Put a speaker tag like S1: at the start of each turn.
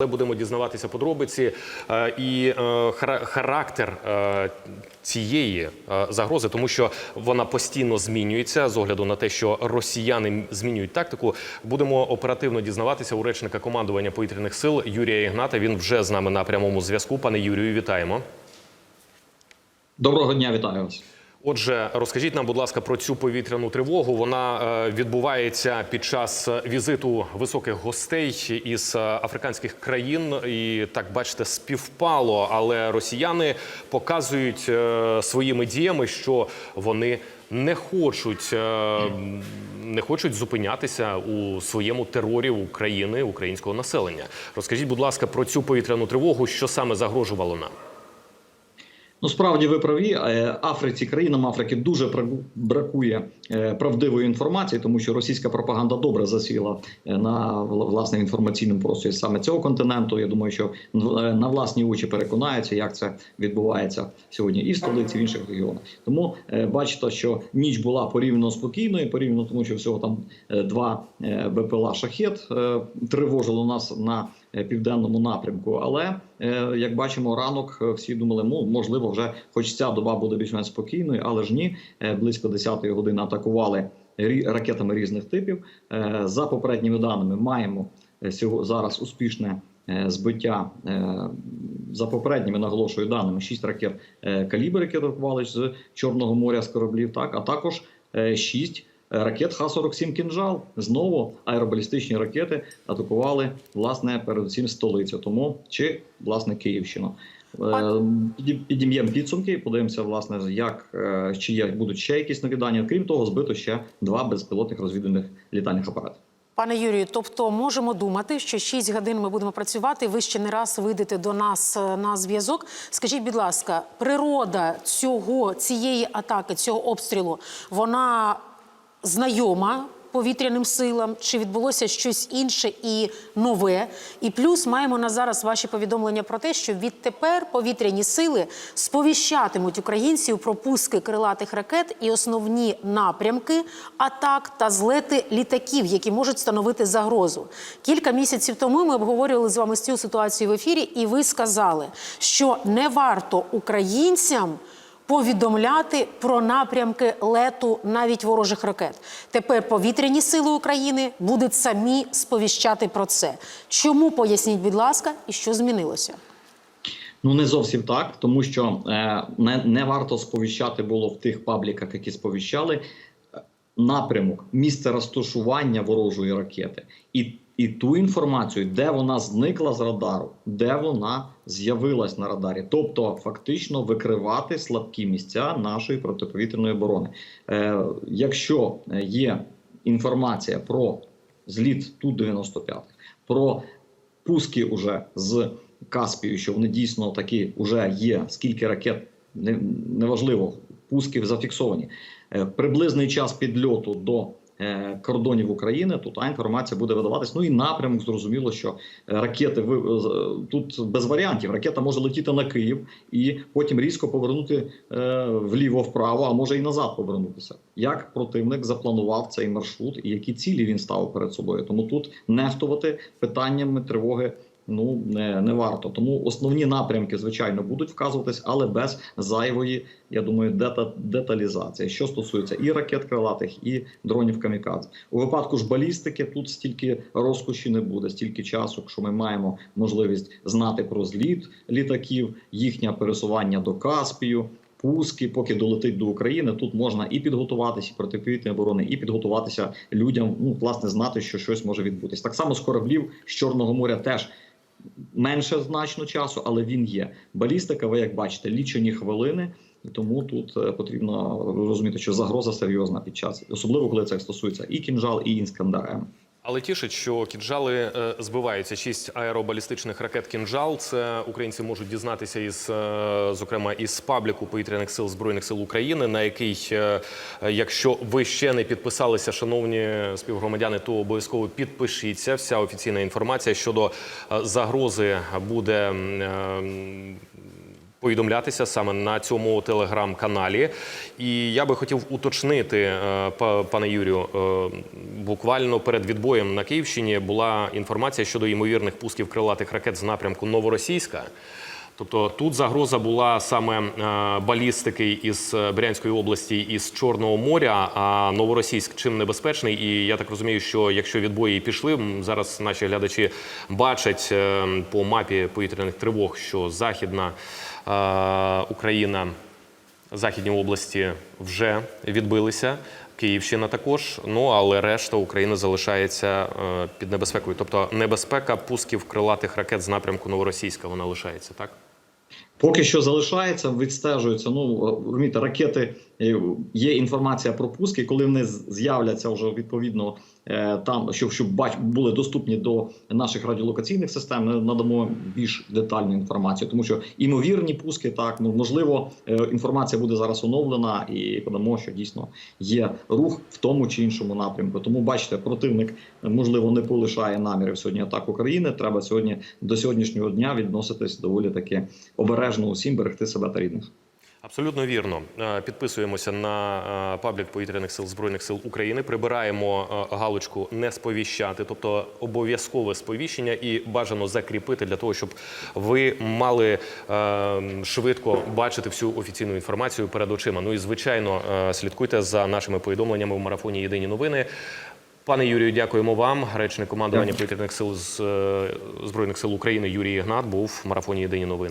S1: Але будемо дізнаватися подробиці е, і е, характер е, цієї загрози, тому що вона постійно змінюється з огляду на те, що росіяни змінюють тактику. Будемо оперативно дізнаватися у речника командування повітряних сил Юрія Ігната. Він вже з нами на прямому зв'язку. Пане Юрію, вітаємо.
S2: Доброго дня, вітаю вас.
S1: Отже, розкажіть нам, будь ласка, про цю повітряну тривогу. Вона е, відбувається під час візиту високих гостей із е, африканських країн, і так бачите, співпало. Але росіяни показують е, своїми діями, що вони не хочуть, е, не хочуть зупинятися у своєму терорі України, українського населення. Розкажіть, будь ласка, про цю повітряну тривогу, що саме загрожувало нам.
S2: Ну, справді ви праві. Е, Африці, країнам Африки дуже брак- бракує е, правдивої інформації, тому що російська пропаганда добре засіла е, на вла- власне інформаційному просторі саме цього континенту. Я думаю, що на власні очі переконаються, як це відбувається сьогодні і в столиці, в інших регіонах. Тому бачите, що ніч була порівняно спокійною, порівняно тому, що всього там два БПЛА шахет тривожило нас на південному напрямку. Але е, як бачимо, ранок е, всі думали, ну можливо, вже хоч ця доба буде більш-менш спокійною, але ж ні, Е, близько 10-ї години атакували ракетами різних типів. Е, За попередніми даними маємо е, зараз успішне. е, Збиття е, за попередніми наголошую даними 6 ракет е, калібр, які атакували з Чорного моря з кораблів, так а також 6 ракет Х-47 «Кінжал». Знову аеробалістичні ракети атакували власне передусім столицю, тому чи власне Київщину. Е, Підім'ємо підсумки, і подивимося, власне, як е, чи є будуть ще якісь нові дані. Крім того, збито ще два безпілотних розвідувальних літальних апарати.
S3: Пане Юрію, тобто можемо думати, що 6 годин ми будемо працювати. Ви ще не раз вийдете до нас е, на зв'язок. Скажіть, будь ласка, природа цього цієї атаки, цього обстрілу, вона знайома повітряним силам? Чи відбулося щось інше і нове? І плюс маємо на зараз ваші повідомлення про те, що відтепер повітряні сили сповіщатимуть українців про пуски крилатих ракет і основні напрямки атак та злети літаків, які можуть становити загрозу. Кілька місяців тому ми обговорювали з вами цю ситуацію в ефірі, і ви сказали, що не варто українцям повідомляти про напрямки лету навіть ворожих ракет. Тепер повітряні сили України будуть самі сповіщати про це. Чому поясніть, будь ласка, і що змінилося?
S2: Ну не зовсім так, тому що е, не, не варто сповіщати було в тих пабліках, які сповіщали е, напрямок, місце розташування ворожої ракети, і, і ту інформацію, де вона зникла з радару, де вона з'явилась на радарі, тобто фактично викривати слабкі місця нашої протиповітряної оборони. Е, якщо є інформація про зліт ту 95 про пуски уже з Каспію, що вони дійсно такі вже є. Скільки ракет не, неважливо, пусків зафіксовані. Е, Приблизний час підльоту до е, кордонів України. Тут та інформація буде видаватись. Ну і напрямок зрозуміло, що е, ракети ви- тут без варіантів. Ракета може летіти на Київ і потім різко повернути е, вліво вправо, а може і назад повернутися. Як противник запланував цей маршрут і які цілі він ставив перед собою? Тому тут нехтувати питаннями тривоги. Ну не, не варто. Тому основні напрямки, звичайно, будуть вказуватись, але без зайвої, я думаю, дета, деталізації. Що стосується і ракет крилатих, і дронів камікадзе. У випадку ж балістики тут стільки розкоші не буде, стільки часу, що ми маємо можливість знати про зліт літаків, їхнє пересування до Каспію. Пуски, поки долетить до України, тут можна і підготуватися протиповітряної оборони, і підготуватися людям. Ну власне знати, що щось може відбутись. Так само з кораблів з Чорного моря теж менше значно часу, але він є. Балістика, ви як бачите, лічені хвилини. І тому тут е, потрібно розуміти, що загроза серйозна під час, особливо коли це стосується і кінжал, і іскандер М.
S1: Але тішить, що кінжали е, збиваються. Шість аеробалістичних ракет кінжал. Це українці можуть дізнатися із, е, зокрема, із пабліку повітряних сил збройних сил України, на який, е, якщо ви ще не підписалися, шановні співгромадяни, то обов'язково підпишіться. Вся офіційна інформація щодо загрози буде. Повідомлятися саме на цьому телеграм-каналі. І я би хотів уточнити, е, пане Юрію, е, буквально перед відбоєм на Київщині була інформація щодо ймовірних пусків крилатих ракет з напрямку Новоросійська. Тобто тут загроза була саме е, балістики із Брянської області із Чорного моря. А Новоросійськ чим небезпечний. І я так розумію, що якщо відбої пішли, зараз наші глядачі бачать по мапі повітряних тривог, що західна Україна, західні області вже відбилися. Київщина також, ну але решта України залишається е, під небезпекою. Тобто небезпека пусків крилатих ракет з напрямку Новоросійська вона лишається, так?
S2: Поки що залишається, відстежується. Ну розумієте, ракети е, є інформація про пуски, коли вони з'являться вже відповідно е, там, щоб, щоб бач були доступні до наших радіолокаційних систем. Ми надамо більш детальну інформацію, тому що імовірні пуски так ну, можливо, е, інформація буде зараз оновлена і подамо, що дійсно є рух в тому чи іншому напрямку. Тому бачите, противник можливо не полишає намірів сьогодні атак України. Треба сьогодні до сьогоднішнього дня відноситись доволі таки обережно усім берегти себе та рідних.
S1: Абсолютно вірно. Е, Підписуємося на е, паблік повітряних сил збройних сил України. Прибираємо е, галочку не сповіщати, тобто обов'язкове сповіщення і бажано закріпити для того, щоб ви мали швидко бачити всю офіційну інформацію перед очима. Ну і звичайно, слідкуйте за нашими повідомленнями в марафоні Єдині новини. Пане Юрію, дякуємо вам. Речник командування повітряних сил збройних сил України Юрій Ігнат був в марафоні Єдині новини.